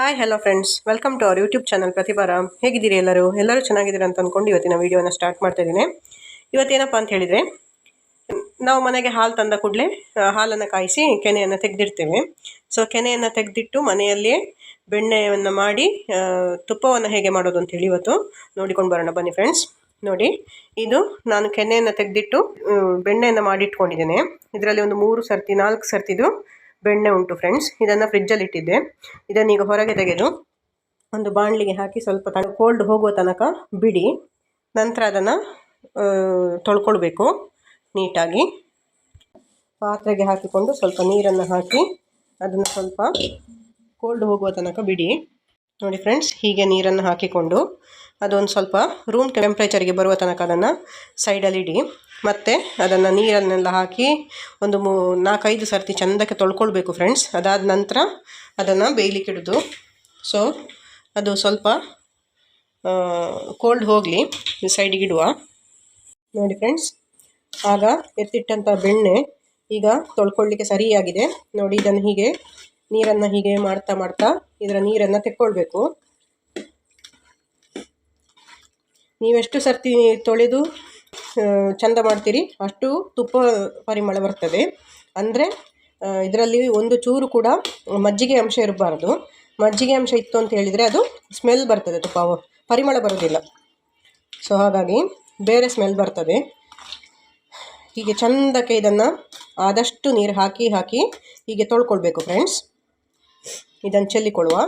Hi hello friends welcome to our YouTube channel ಪ್ರತಿಭಾರ ಹೇಗಿದ್ದೀರಿ ಎಲ್ಲರೂ? ಎಲ್ಲರೂ ಚೆನ್ನಾಗಿದ್ದೀರಾ ಅಂತ ಅಂದ್ಕೊಂಡು ಇವತ್ತಿನ ವೀಡಿಯೋನ ಸ್ಟಾರ್ಟ್ ಮಾಡ್ತಾ ಇದ್ದೀನಿ. ಇವತ್ತೇನಪ್ಪ ಅಂತ ಹೇಳಿದರೆ, ನಾವು ಮನೆಗೆ ಹಾಲು ತಂದ ಕೂಡಲೇ ಹಾಲನ್ನು ಕಾಯಿಸಿ ಕೆನೆಯನ್ನು ತೆಗೆದಿಡ್ತೇವೆ. ಸೊ ಕೆನೆಯನ್ನು ತೆಗೆದಿಟ್ಟು ಮನೆಯಲ್ಲೇ ಬೆಣ್ಣೆಯನ್ನು ಮಾಡಿ ತುಪ್ಪವನ್ನು ಹೇಗೆ ಮಾಡೋದು ಅಂತ ಹೇಳಿ ಇವತ್ತು ನೋಡಿಕೊಂಡು ಬರೋಣ. ಬನ್ನಿ ಫ್ರೆಂಡ್ಸ್ ನೋಡಿ, ಇದು ನಾನು ಕೆನೆಯನ್ನು ತೆಗೆದಿಟ್ಟು ಬೆಣ್ಣೆಯನ್ನು ಮಾಡಿಟ್ಕೊಂಡಿದ್ದೇನೆ. ಇದರಲ್ಲಿ ಒಂದು ಮೂರು ಸರ್ತಿ, ನಾಲ್ಕು ಸರ್ತಿದು ಬೆಣ್ಣೆ ಉಂಟು ಫ್ರೆಂಡ್ಸ್ ಇದನ್ನು ಫ್ರಿಜ್ಜಲ್ಲಿ ಇಟ್ಟಿದ್ದೆ. ಇದನ್ನೀಗ ಹೊರಗೆ ತೆಗೆದು ಒಂದು ಬಾಣಲಿಗೆ ಹಾಕಿ ಸ್ವಲ್ಪ ತ ಕೋಲ್ಡ್ ಹೋಗುವ ತನಕ ಬಿಡಿ. ನಂತರ ಅದನ್ನು ತೊಳ್ಕೊಳ್ಬೇಕು ನೀಟಾಗಿ. ಪಾತ್ರೆಗೆ ಹಾಕಿಕೊಂಡು ಸ್ವಲ್ಪ ನೀರನ್ನು ಹಾಕಿ ಅದನ್ನು ಸ್ವಲ್ಪ ಕೋಲ್ಡ್ ಹೋಗುವ ತನಕ ಬಿಡಿ. ನೋಡಿ ಫ್ರೆಂಡ್ಸ್ ಹೀಗೆ ನೀರನ್ನು ಹಾಕಿಕೊಂಡು ಅದೊಂದು ಸ್ವಲ್ಪ ರೂಮ್ ಟೆಂಪ್ರೇಚರ್ಗೆ ಬರುವ ತನಕ ಅದನ್ನು ಸೈಡಲ್ಲಿ ಇಡಿ. ಮತ್ತು ಅದನ್ನು ನೀರನ್ನೆಲ್ಲ ಹಾಕಿ ಒಂದು ಮೂ ನಾಲ್ಕೈದು ಸರ್ತಿ ಚೆಂದಕ್ಕೆ ತೊಳ್ಕೊಳ್ಬೇಕು ಫ್ರೆಂಡ್ಸ್ ಅದಾದ ನಂತರ ಅದನ್ನು ಬೇಯಲಿಕ್ಕೆ ಇಡೋದು. ಸೊ ಅದು ಸ್ವಲ್ಪ ಕೋಲ್ಡ್ ಹೋಗಲಿ ಸೈಡಿಗೆ ಇಡುವ. ನೋಡಿ ಫ್ರೆಂಡ್ಸ್ ಆಗ ಎತ್ತಿಟ್ಟಂಥ ಬೆಣ್ಣೆ ಈಗ ತೊಳ್ಕೊಳ್ಳಿಕ್ಕೆ ಸರಿಯಾಗಿದೆ. ನೋಡಿ ಇದನ್ನು ಹೀಗೆ, ನೀರನ್ನು ಹೀಗೆ ಮಾಡ್ತಾ ಮಾಡ್ತಾ ಇದರ ನೀರನ್ನು ತೆಕ್ಕೊಳ್ಬೇಕು. ನೀವೆಷ್ಟು ಸರ್ತಿ ತೊಳೆದು ಚಂದ ಮಾಡ್ತೀರಿ. ಅಷ್ಟು ತುಪ್ಪ ಪರಿಮಳ ಬರ್ತದೆ. ಅಂದರೆ ಇದರಲ್ಲಿ ಒಂದು ಚೂರು ಕೂಡ ಮಜ್ಜಿಗೆ ಅಂಶ ಇರಬಾರ್ದು. ಮಜ್ಜಿಗೆ ಅಂಶ ಇತ್ತು ಅಂತ ಹೇಳಿದರೆ ಅದು ಸ್ಮೆಲ್ ಬರ್ತದೆ ತುಪ್ಪ. ಪರಿಮಳ ಬರೋದಿಲ್ಲ ಸೊ ಹಾಗಾಗಿ ಬೇರೆ ಸ್ಮೆಲ್ ಬರ್ತದೆ. ಹೀಗೆ ಚಂದಕ್ಕೆ ಇದನ್ನು ಆದಷ್ಟು ನೀರು ಹಾಕಿ ಹಾಕಿ ಹೀಗೆ ತೊಳ್ಕೊಳ್ಬೇಕು ಫ್ರೆಂಡ್ಸ್ ಇದನ್ನು ಚೆಲ್ಲಿಕೊಳ್ಳುವ.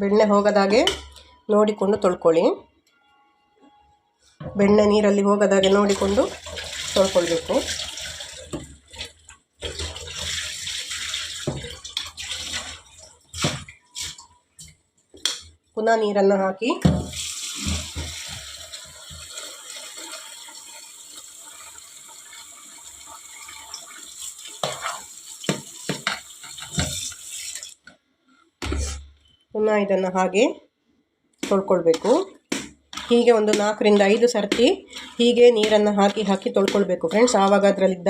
ಬೆಣ್ಣೆ ಹೋಗದಾಗೆ ನೋಡಿಕೊಂಡು ತೊಳ್ಕೊಳ್ಳಿ. ಬೆಣ್ಣೆ ನೀರಲ್ಲಿ ಹೋಗದಾಗೆ ನೋಡಿಕೊಂಡು ತೊಳ್ಕೊಳ್ಬೇಕು. ಪುನಃ ನೀರನ್ನು ಹಾಕಿ ಪುನಃ ಇದನ್ನು ಹಾಗೆ ತೊಳ್ಕೊಳ್ಬೇಕು. ಹೀಗೆ ಒಂದು ನಾಲ್ಕರಿಂದ ಐದು ಸರ್ತಿ ಹೀಗೆ ನೀರನ್ನು ಹಾಕಿ ಹಾಕಿ ತೊಳ್ಕೊಳ್ಬೇಕು ಫ್ರೆಂಡ್ಸ್. ಆವಾಗ ಅದರಲ್ಲಿದ್ದ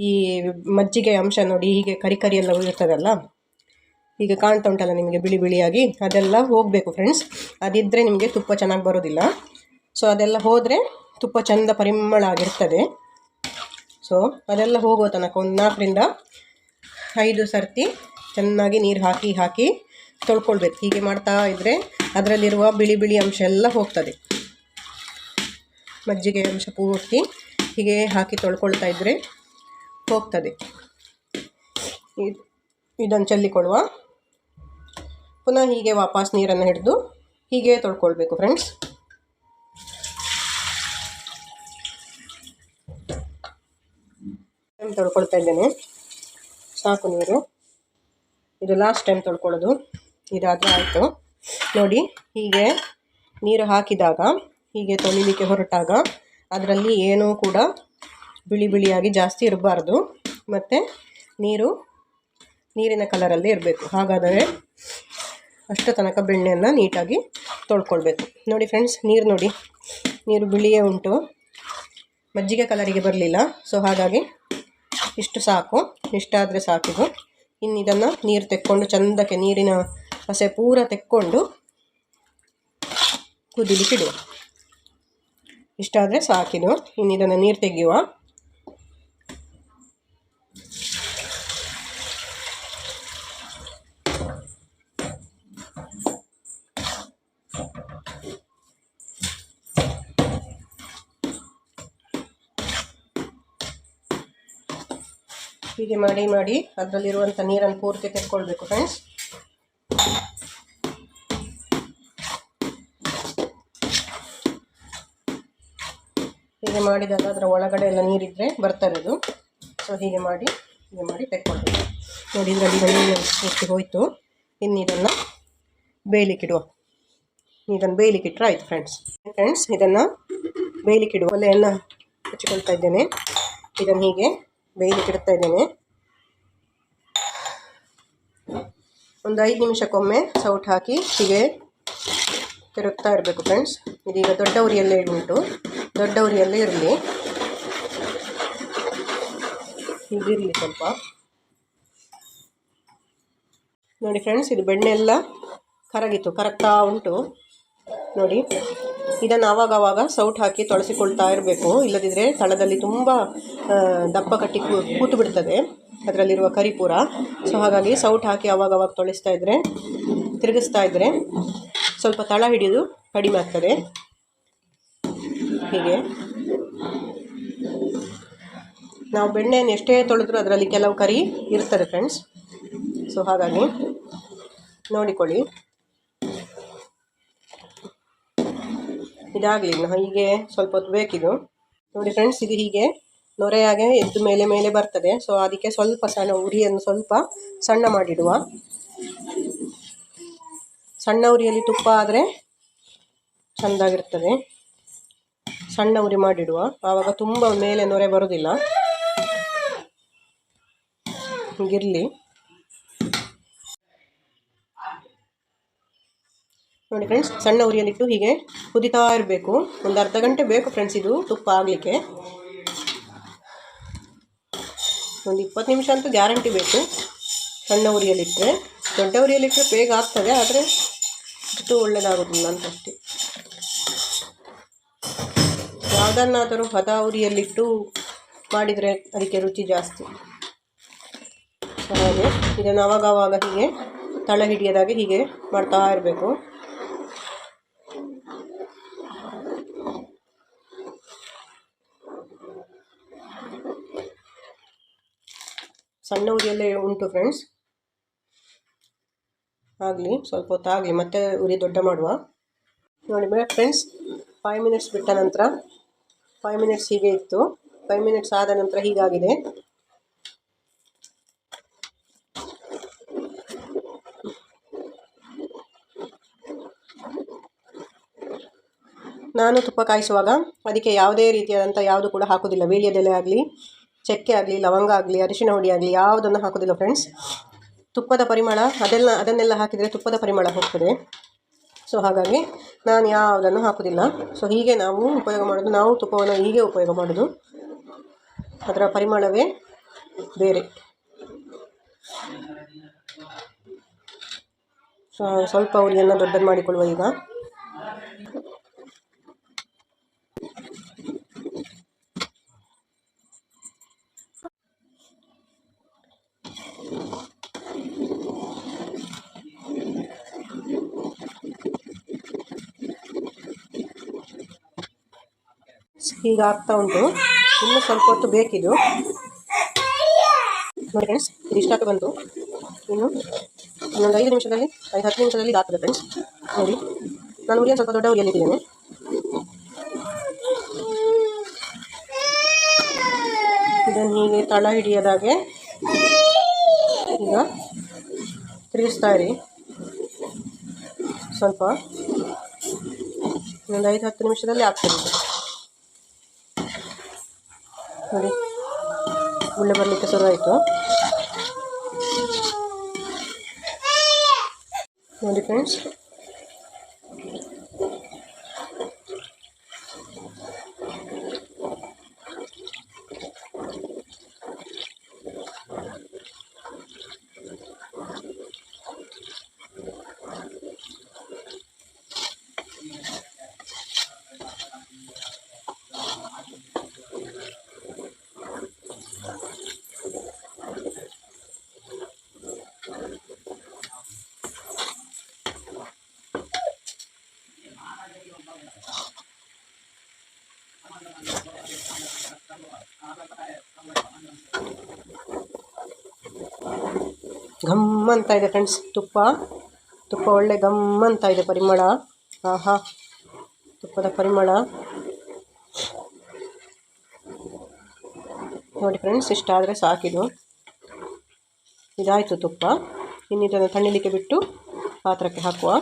ಈ ಮಜ್ಜಿಗೆ ಅಂಶ ನೋಡಿ ಹೀಗೆ ಕರಿ ಕರಿ ಎಲ್ಲ ಇರ್ತದಲ್ಲ ಹೀಗೆ ಕಾಣ್ತಾ ಉಂಟಲ್ಲ ನಿಮಗೆ ಬಿಳಿ ಬಿಳಿಯಾಗಿ? ಅದೆಲ್ಲ ಹೋಗಬೇಕು ಫ್ರೆಂಡ್ಸ್. ಅದಿದ್ದರೆ ನಿಮಗೆ ತುಪ್ಪ ಚೆನ್ನಾಗಿ ಬರೋದಿಲ್ಲ. ಸೊ, ಅದೆಲ್ಲ ಹೋದರೆ ತುಪ್ಪ ಚೆಂದ ಪರಿಮಳ ಆಗಿರ್ತದೆ. ಸೊ, ಅದೆಲ್ಲ ಹೋಗೋ ತನಕ ಒಂದು ನಾಲ್ಕರಿಂದ ಐದು ಸರ್ತಿ ಚೆನ್ನಾಗಿ ನೀರು ಹಾಕಿ ಹಾಕಿ ತೊಳ್ಕೊಳ್ಬೇಕು. ಹೀಗೆ ಮಾಡ್ತಾ ಇದ್ದರೆ ಅದರಲ್ಲಿರುವ ಬಿಳಿ ಬಿಳಿ ಅಂಶ ಎಲ್ಲ ಹೋಗ್ತದೆ. ಮಜ್ಜಿಗೆ ಅಂಶ ಪೂರ್ತಿ ಹೀಗೆ ಹಾಕಿ ತೊಳ್ಕೊಳ್ತಾ ಇದ್ದರೆ ಹೋಗ್ತದೆ. ಇದ್- ಇದನ್ನು ಚೆಲ್ಲಿಕೊಳ್ಳುವ. ಪುನಃ ಹೀಗೆ ವಾಪಸ್ ನೀರನ್ನು ಹಿಡಿದು ಹೀಗೆ ತೊಳ್ಕೊಳ್ಬೇಕು ಫ್ರೆಂಡ್ಸ್. ತೊಳ್ಕೊಳ್ತಾ ಇದ್ದೇನೆ. ಸಾಕು ನೀರು. ಇದು ಲಾಸ್ಟ್ ಟೈಮ್ ತೊಳ್ಕೊಳ್ಳೋದು. ಇದಾದರೆ ಆಯಿತು. ನೋಡಿ, ಹೀಗೆ ನೀರು ಹಾಕಿದಾಗ, ಹೀಗೆ ತೊಳಿಲಿಕ್ಕೆ ಹೊರಟಾಗ ಅದರಲ್ಲಿ ಏನೂ ಕೂಡ ಬಿಳಿ ಬಿಳಿಯಾಗಿ ಜಾಸ್ತಿ ಇರಬಾರ್ದು. ಮತ್ತು ನೀರು ನೀರಿನ ಕಲರಲ್ಲಿ ಇರಬೇಕು. ಹಾಗಾದರೆ ಅಷ್ಟು ತನಕ ಬೆಣ್ಣೆಯನ್ನು ನೀಟಾಗಿ ತೊಳ್ಕೊಳ್ಬೇಕು. ನೋಡಿ ಫ್ರೆಂಡ್ಸ್, ನೀರು ನೋಡಿ. ನೀರು ಬಿಳಿಯೇ ಉಂಟು. ಮಜ್ಜಿಗೆ ಕಲರಿಗೆ ಬರಲಿಲ್ಲ. ಸೊ, ಹಾಗಾಗಿ ಇಷ್ಟು ಸಾಕು. ಇಷ್ಟಾದರೆ ಸಾಕಿದು ಇನ್ನು ಇದನ್ನು ನೀರು ತೆಕ್ಕೊಂಡು ಚಂದಕ್ಕೆ ನೀರಿನ ಹಸೆ ಪೂರ ತೆಕ್ಕೊಂಡು ಕುದಿಲಿಕ್ಕೆ ಇಡುವ. ಇಷ್ಟಾದರೆ ಸಾಕಿದು. ಇನ್ನು ಇದನ್ನು ನೀರು ತೆಗೆಯುವ. ಹೀಗೆ ಮಾಡಿ ಮಾಡಿ ಅದರಲ್ಲಿರುವಂಥ ನೀರನ್ನು ಪೂರ್ತಿ ತೆಕ್ಕೊಳ್ಬೇಕು ಫ್ರೆಂಡ್ಸ್ ಹೀಗೆ ಮಾಡಿದಾಗ ಅದರ ಒಳಗಡೆ ಎಲ್ಲ ನೀರಿದ್ದರೆ ಬರ್ತಾರೆ ಅದು. ಸೊ ಹೀಗೆ ಮಾಡಿ ಹೀಗೆ ಮಾಡಿ ತೆಕ್ಕೊಳ್ಬೇಕು ನೋಡಿ, ಇದರಲ್ಲಿ ಪೂರ್ತಿ ಹೋಯಿತು. ಇನ್ನು ಇದನ್ನು ಬೇಯಲಿಕ್ಕಿಡುವ ಇದನ್ನು ಬೇಯಲಿಕ್ಕಿಟ್ರೆ ಆಯಿತು ಫ್ರೆಂಡ್ಸ್ ಫ್ರೆಂಡ್ಸ್ ಇದನ್ನು ಬೇಯಲಿಕ್ಕಿಡುವ ಒಲೆಯನ್ನು ಹಚ್ಚಿಕೊಳ್ತಾ ಇದ್ದೇನೆ. ಇದನ್ನು ಹೀಗೆ ಬೇಯಲಿಕ್ಕೆ ಇಡ್ತಾ ಇದ್ದೇನೆ. ಒಂದು ಐದು ನಿಮಿಷಕ್ಕೊಮ್ಮೆ ಸೌಟ್ ಹಾಕಿ ಹೀಗೆ ತಿರುಗ್ತಾ ಇರಬೇಕು ಫ್ರೆಂಡ್ಸ್ ಇದೀಗ ದೊಡ್ಡ ಉರಿಯಲ್ಲೇ ಉಂಟು. ದೊಡ್ಡ ಎಲ್ಲ ಇರಲಿ. ಇದಿರಲಿ ಸ್ವಲ್ಪ. ನೋಡಿ ಫ್ರೆಂಡ್ಸ್ ಇದು ಬೆಣ್ಣೆ ಎಲ್ಲ ಕರಗಿತ್ತು, ಕರಗ್ತಾ ಉಂಟು. ನೋಡಿ, ಇದನ್ನು ಆವಾಗವಾಗ ಆವಾಗ ಸೌಟ್ ಹಾಕಿ ತೊಳಸಿಕೊಳ್ತಾ ಇರಬೇಕು. ಇಲ್ಲದಿದ್ದರೆ ತಳದಲ್ಲಿ ತುಂಬ ದಪ್ಪ ಕಟ್ಟಿ ಕೂತು ಬಿಡ್ತದೆ ಅದರಲ್ಲಿರುವ ಕರಿಪೂರ ಸೊ ಹಾಗಾಗಿ ಸೌಟ್ ಹಾಕಿ ಆವಾಗವಾಗ ಆವಾಗ ತೊಳಿಸ್ತಾ ಇದ್ದರೆ ತಿರುಗಿಸ್ತಾ ಇದ್ದರೆ ಸ್ವಲ್ಪ ತಳ ಹಿಡಿದು ಕಡಿಮೆ ಆಗ್ತದೆ. ಹೀಗೆ. ನಾವು ಬೆಣ್ಣೆಯನ್ನು ಎಷ್ಟೇ ತೊಳೆದ್ರೂ ಅದರಲ್ಲಿ ಕೆಲವು ಕರಿ ಇರ್ತದೆ ಫ್ರೆಂಡ್ಸ್ ಸೊ ಹಾಗಾಗಿ ನೋಡಿಕೊಳ್ಳಿ. ಇದಾಗಲಿ ಹೀಗೆ ಸ್ವಲ್ಪ ಹೊತ್ತು ಬೇಕಿದು. ನೋಡಿ ಫ್ರೆಂಡ್ಸ್ ಇದು ಹೀಗೆ ನೊರೆಯಾಗೆ ಎದ್ದು ಮೇಲೆ ಮೇಲೆ ಬರ್ತದೆ. ಸೊ ಅದಕ್ಕೆ ಸ್ವಲ್ಪ ಸಣ್ಣ ಉರಿಯನ್ನು ಸ್ವಲ್ಪ ಸಣ್ಣ ಮಾಡಿಡುವ. ಸಣ್ಣ ಉರಿಯಲ್ಲಿ ತುಪ್ಪ ಆದರೆ ಚೆಂದಾಗಿರ್ತದೆ. ಸಣ್ಣ ಉರಿ ಮಾಡಿಡುವ. ಆವಾಗ ತುಂಬ ಮೇಲೆ ನೊರೆ ಬರೋದಿಲ್ಲ. ಹೀಗಿರಲಿ. ನೋಡಿ ಫ್ರೆಂಡ್ಸ್ ಸಣ್ಣ ಉರಿಯಲ್ಲಿಟ್ಟು ಹೀಗೆ ಕುದಿತಾ ಇರಬೇಕು. ಒಂದು ಅರ್ಧ ಗಂಟೆ ಬೇಕು ಫ್ರೆಂಡ್ಸ್ ಇದು ತುಪ್ಪ ಆಗಲಿಕ್ಕೆ. ಒಂದು ಇಪ್ಪತ್ತು ನಿಮಿಷ ಅಂತೂ ಗ್ಯಾರಂಟಿ ಬೇಕು. ಸಣ್ಣ ಉರಿಯಲ್ಲಿಟ್ಟರೆ ದೊಡ್ಡ ಉರಿಯಲ್ಲಿಟ್ಟರೆ ಬೇಗ ಆಗ್ತದೆ, ಆದರೆ ಅಷ್ಟು ಒಳ್ಳೆಯದಾಗೋದಿಲ್ಲ ಅಂತ ಅಷ್ಟೇ ಯಾವುದನ್ನಾದರೂ ಹದ ಉರಿಯಲ್ಲಿಟ್ಟು ಮಾಡಿದರೆ ಅದಕ್ಕೆ ರುಚಿ ಜಾಸ್ತಿ. ಹಾಗೆ ಇದನ್ನು ಆವಾಗವಾಗ ಆವಾಗ ಹೀಗೆ ತಳ ಹಿಡಿಯೋದಾಗೆ ಹೀಗೆ ಮಾಡ್ತಾ ಇರಬೇಕು. ಸಣ್ಣ ಉರಿಯಲ್ಲೇ ಉಂಟು ಫ್ರೆಂಡ್ಸ್. ಆಗಲಿ, ಸ್ವಲ್ಪ ಹೊತ್ತಾಗಲಿ, ಮತ್ತೆ ಉರಿ ದೊಡ್ಡ ಮಾಡುವ. ನೋಡಿ ಫ್ರೆಂಡ್ಸ್ ಫೈವ್ ಮಿನಿಟ್ಸ್ ಬಿಟ್ಟ ನಂತರ ಫೈವ್ ಮಿನಿಟ್ಸ್ ಹೀಗೆ ಇತ್ತು. ಫೈವ್ ಮಿನಿಟ್ಸ್ ಆದ ನಂತರ ಹೀಗಾಗಿದೆ. ನಾನು ತುಪ್ಪ ಕಾಯಿಸುವಾಗ ಅದಕ್ಕೆ ಯಾವುದೇ ರೀತಿಯಾದಂಥ ಯಾವುದು ಕೂಡ ಹಾಕೋದಿಲ್ಲ ವೀಳ್ಯದೆಲೆ ಆಗಲಿ, ಚಕ್ಕೆ ಆಗಲಿ, ಲವಂಗ ಆಗಲಿ, ಅರಿಶಿನ ಹುಡಿ ಆಗಲಿ, ಯಾವುದನ್ನು ಹಾಕೋದಿಲ್ಲ ಫ್ರೆಂಡ್ಸ್ ತುಪ್ಪದ ಪರಿಮಳ ಅದೆಲ್ಲ, ಅದನ್ನೆಲ್ಲ ಹಾಕಿದರೆ ತುಪ್ಪದ ಪರಿಮಳ ಹೋಗ್ತದೆ. ಸೊ ಹಾಗಾಗಿ ನಾನು ಯಾವುದನ್ನು ಹಾಕೋದಿಲ್ಲ. ಸೊ ಹೀಗೆ ನಾವು ಉಪಯೋಗ ಮಾಡೋದು, ನಾವು ತುಪ್ಪವನ್ನು ಹೀಗೆ ಉಪಯೋಗ ಮಾಡೋದು. ಅದರ ಪರಿಮಳವೇ ಬೇರೆ. ಸೊ ಸ್ವಲ್ಪ ಉರಿಯನ್ನು ದೊಡ್ಡದು ಮಾಡಿಕೊಳ್ಳುವ ಈಗ. ಈಗ ಆಗ್ತಾ ಉಂಟು. ಇನ್ನು ಸ್ವಲ್ಪ ಹೊತ್ತು ಬೇಕಿದು. ನೋಡಿ ಫ್ರೆಂಡ್ಸ್ ಇದು ಬಂತು ಇನ್ನು ಇನ್ನೊಂದು ಐದು ನಿಮಿಷದಲ್ಲಿ, ಐದು ಹತ್ತು ನಿಮಿಷದಲ್ಲಿ ಇದಾಗ್ತದೆ ಫ್ರೆಂಡ್ಸ್ ನೋಡಿ, ನಾನು ಉರಿಯನ್ನು ಸ್ವಲ್ಪ ದೊಡ್ಡ ಉರಿಯಲ್ಲಿಟ್ಟಿದ್ದೇನೆ ಇದನ್ನು ಹೀಗೆ ತಳ ಹಿಡಿಯೋದಾಗೆ ಈಗ ತಿರುಗಿಸ್ತಾ ಇರಿ. ಸ್ವಲ್ಪ ಇನ್ನೊಂದು ಐದು ಹತ್ತು ನಿಮಿಷದಲ್ಲಿ ಆಗ್ತದೆ. ನೋಡಿ. ಉಳ್ಳೆ ಬರಲಿಕ್ಕೆ ಶುರುವಾಯಿತು. ನೋಡಿ ಫ್ರೆಂಡ್ಸ್ ಘಮ್ ಅಂತ ಇದೆ ಫ್ರೆಂಡ್ಸ್ ತುಪ್ಪ ತುಪ್ಪ ಒಳ್ಳೆ ಘಮ್ ಅಂತ ಇದೆ ಪರಿಮಳ. ಆಹಾ, ತುಪ್ಪದ ಪರಿಮಳ. ನೋಡಿ ಫ್ರೆಂಡ್ಸ್ ಇಷ್ಟಾದರೆ ಸಾಕಿದು ಇದಾಯಿತು ತುಪ್ಪ. ಇನ್ನು ಇದನ್ನು ತಣ್ಣಲಿಕ್ಕೆ ಬಿಟ್ಟು ಪಾತ್ರಕ್ಕೆ ಹಾಕುವ.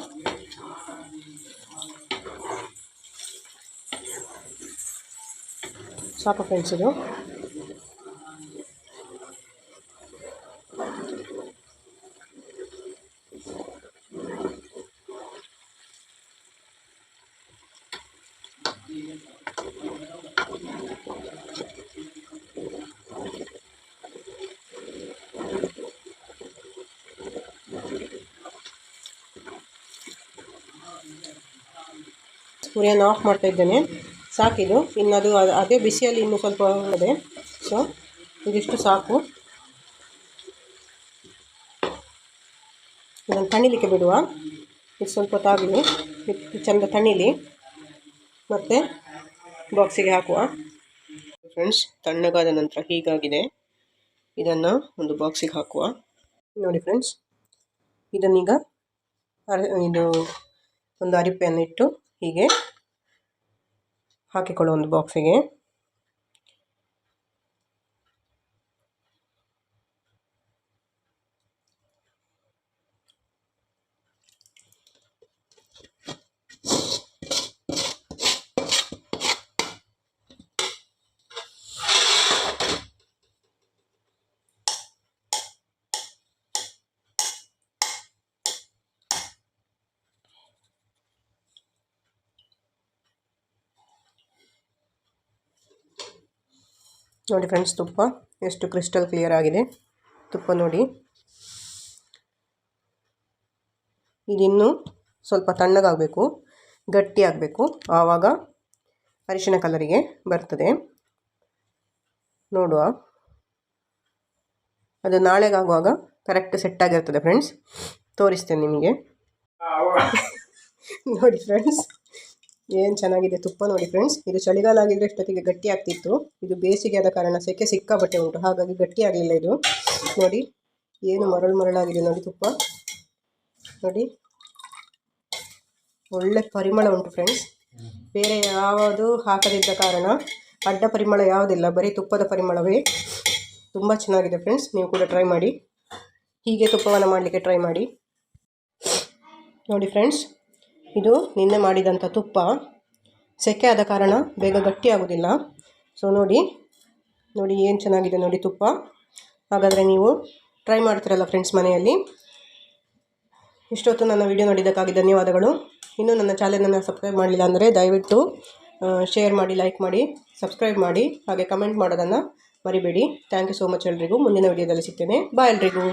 ಸಾಕು ಫ್ರೆಂಡ್ಸ್ ಇದು. ಉರಿಯನ್ನು ಆಫ್ ಮಾಡ್ತಾ ಇದ್ದೇನೆ. ಸಾಕಿದು. ಇನ್ನು ಅದು ಅದ್- ಬಿಸಿಯಲ್ಲಿ ಇನ್ನೂ ಸ್ವಲ್ಪ ಇದೆ. ಸೊ ಇದಿಷ್ಟು ಸಾಕು. ಇದನ್ನು ತಣಿಲಿಕ್ಕೆ ಬಿಡುವ. ಇದು ಸ್ವಲ್ಪ ತಾಗಲಿ. ಚೆಂದ ತಣಿಲಿ. ಮತ್ತು ಬಾಕ್ಸಿಗೆ ಹಾಕುವ. ಫ್ರೆಂಡ್ಸ್ ತಣ್ಣಗಾದ ನಂತರ ಹೀಗಾಗಿದೆ. ಇದನ್ನು ಒಂದು ಬಾಕ್ಸಿಗೆ ಹಾಕುವ. ನೋಡಿ ಫ್ರೆಂಡ್ಸ್ ಇದನ್ನೀಗ ಅರ, ಇದು ಒಂದು ಅರಿಪೆಯನ್ನು ಇಟ್ಟು ಹೀಗೆ ಹಾಕಿಕೊಳ್ಳೋ ಒಂದು ಬಾಕ್ಸಿಗೆ ನೋಡಿ ಫ್ರೆಂಡ್ಸ್ ತುಪ್ಪ ಎಷ್ಟು ಕ್ರಿಸ್ಟಲ್ ಕ್ಲಿಯರ್ ಆಗಿದೆ. ತುಪ್ಪ ನೋಡಿ. ಇದಿನ್ನೂ ಸ್ವಲ್ಪ ತಣ್ಣಗಾಗಬೇಕು ಗಟ್ಟಿ ಆಗಬೇಕು ಆವಾಗ ಅರಿಶಿನ ಕಲರಿಗೆ ಬರ್ತದೆ. ನೋಡುವ. ಅದು ನಾಳೆಗಾಗುವಾಗ ಕರೆಕ್ಟ್ ಸೆಟ್ ಆಗಿರ್ತದೆ ಫ್ರೆಂಡ್ಸ್ ತೋರಿಸ್ತೇನೆ ನಿಮಗೆ. ನೋಡಿ ಫ್ರೆಂಡ್ಸ್ ಏನು ಚೆನ್ನಾಗಿದೆ ತುಪ್ಪ ನೋಡಿ ಫ್ರೆಂಡ್ಸ್ ಇದು ಚಳಿಗಾಲ ಆಗಿದ್ರೆ ಇಷ್ಟೊತ್ತಿಗೆ ಗಟ್ಟಿ ಆಗ್ತಿತ್ತು. ಇದು ಬೇಸಿಗೆ ಆದ ಕಾರಣ ಸೆಕೆ ಸಿಕ್ಕಾಪಟ್ಟೆ ಉಂಟು. ಹಾಗಾಗಿ ಗಟ್ಟಿ ಆಗಲಿಲ್ಲ ಇದು. ನೋಡಿ, ಏನು ಮರಳು ಮರಳಾಗಿದೆ ನೋಡಿ ತುಪ್ಪ. ನೋಡಿ, ಒಳ್ಳೆ ಪರಿಮಳ ಉಂಟು ಫ್ರೆಂಡ್ಸ್ ಬೇರೆ ಯಾವುದು ಹಾಕದಿದ್ದ ಕಾರಣ ಅಡ್ಡ ಪರಿಮಳ ಯಾವುದಿಲ್ಲ, ಬರೀ ತುಪ್ಪದ ಪರಿಮಳವೇ. ತುಂಬ ಚೆನ್ನಾಗಿದೆ ಫ್ರೆಂಡ್ಸ್ ನೀವು ಕೂಡ ಟ್ರೈ ಮಾಡಿ. ಹೀಗೆ ತುಪ್ಪವನ್ನು ಮಾಡಲಿಕ್ಕೆ ಟ್ರೈ ಮಾಡಿ. ನೋಡಿ ಫ್ರೆಂಡ್ಸ್ ಇದು ನಿನ್ನೆ ಮಾಡಿದಂಥ ತುಪ್ಪ. ಸೆಕೆ ಆದ ಕಾರಣ ಬೇಗ ಗಟ್ಟಿ ಆಗೋದಿಲ್ಲ ಸೊ ನೋಡಿ ನೋಡಿ ಏನು ಚೆನ್ನಾಗಿದೆ ನೋಡಿ ತುಪ್ಪ. ಹಾಗಾದರೆ ನೀವು ಟ್ರೈ ಮಾಡ್ತೀರಲ್ಲ ಫ್ರೆಂಡ್ಸ್ ಮನೆಯಲ್ಲಿ? ಇಷ್ಟೊತ್ತು ನನ್ನ ವಿಡಿಯೋ ನೋಡಿದ್ದಕ್ಕಾಗಿ ಧನ್ಯವಾದಗಳು. ಇನ್ನೂ ನನ್ನ ಚಾನಲನ್ನು ಸಬ್ಸ್ಕ್ರೈಬ್ ಮಾಡಲಿಲ್ಲ ಅಂದರೆ ದಯವಿಟ್ಟು ಶೇರ್ ಮಾಡಿ ಲೈಕ್ ಮಾಡಿ ಸಬ್ಸ್ಕ್ರೈಬ್ ಮಾಡಿ, ಹಾಗೆ ಕಮೆಂಟ್ ಮಾಡೋದನ್ನು ಮರಿಬೇಡಿ. ಥ್ಯಾಂಕ್ ಯು ಸೋ ಮಚ್ ಎಲ್ರಿಗೂ. ಮುಂದಿನ ವಿಡಿಯೋದಲ್ಲಿ ಸಿಗ್ತೇನೆ. ಬಾಯ್ ಎಲ್ರಿಗೂ.